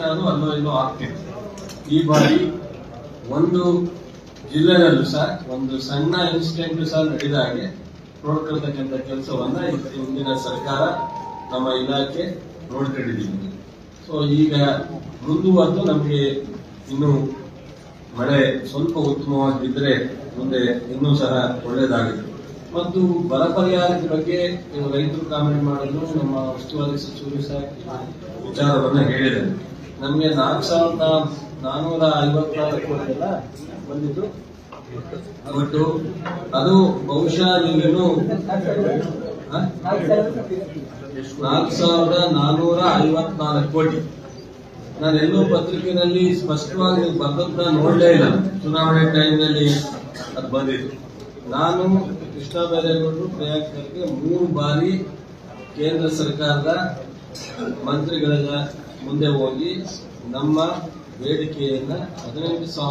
ನಾನು ಅಲ್ಲೋ ಇಲ್ಲೋ ಆಗ್ತೇನೆ ಈ ಬಾರಿ ಒಂದು ಜಿಲ್ಲೆಯಲ್ಲೂ ಸಹ, ಒಂದು ಸಣ್ಣ ಇನ್ಸಿಡೆಂಟ್ ಸಹ ನಡೆದ ಹಾಗೆ ನೋಡ್ಕೊಳ್ತಕ್ಕಂಥ ಕೆಲಸವನ್ನ ಇಂದಿನ ಸರ್ಕಾರ ನಮ್ಮ ಇಲಾಖೆ ನೋಡ್ಕೊಂಡಿದ್ದೀವಿ ಸೊ ಈಗ ಮುಂದುವರೆದು ನಮಗೆ ಇನ್ನು ಮಳೆ ಸ್ವಲ್ಪ ಉತ್ತಮವಾಗಿದ್ರೆ ಮುಂದೆ ಇನ್ನೂ ಸಹ ಒಳ್ಳೆಯದಾಗುತ್ತೆ ಮತ್ತು ಬರ ಪರಿಹಾರದ ಬಗ್ಗೆ ರೈತರು ಕಾಮೆಂಟ್ ಮಾಡಲು ನಮ್ಮ ಉಸ್ತುವಾರಿ ಸಚಿವರು ಸಹ ವಿಚಾರವನ್ನ ಹೇಳಿದ್ದಾರೆ. ನಮಗೆ ನಾಲ್ಕು ಸಾವಿರದ ನಾನ್ನೂರ ಐವತ್ತಾರು ಕೋಟಿ ಎಲ್ಲ ಬಂದಿದ್ದು. ಒಟ್ಟು ಅದು ಬಹುಶಃ ನೀವೇನು? ನಾಲ್ಕು ಸಾವಿರದ ನಾನೂರ ಐವತ್ನಾಲ್ಕು ಕೋಟಿ. ನಾನು ಎಲ್ಲೂ ಪತ್ರಿಕೆಯಲ್ಲಿ ಸ್ಪಷ್ಟವಾಗಿ ನೀವು ನೋಡಲೇ ಇಲ್ಲ. ಚುನಾವಣೆ ಟೈಮ್ನಲ್ಲಿ ಅದು ಬಂದಿತ್ತು ನಾನು ಕೃಷ್ಣ ಬೈರೇಗೌಡರು ಪ್ರಯಾಣಕ್ಕೆ ಮೂರು ಬಾರಿ ಕೇಂದ್ರ ಸರ್ಕಾರದ ಮಂತ್ರಿಗಳ ಮುಂದೆ ಹೋಗಿ ನಮ್ಮ ಬೇಡಿಕೆಯನ್ನ ಹದಿನೆಂಟು ಸಾವಿರ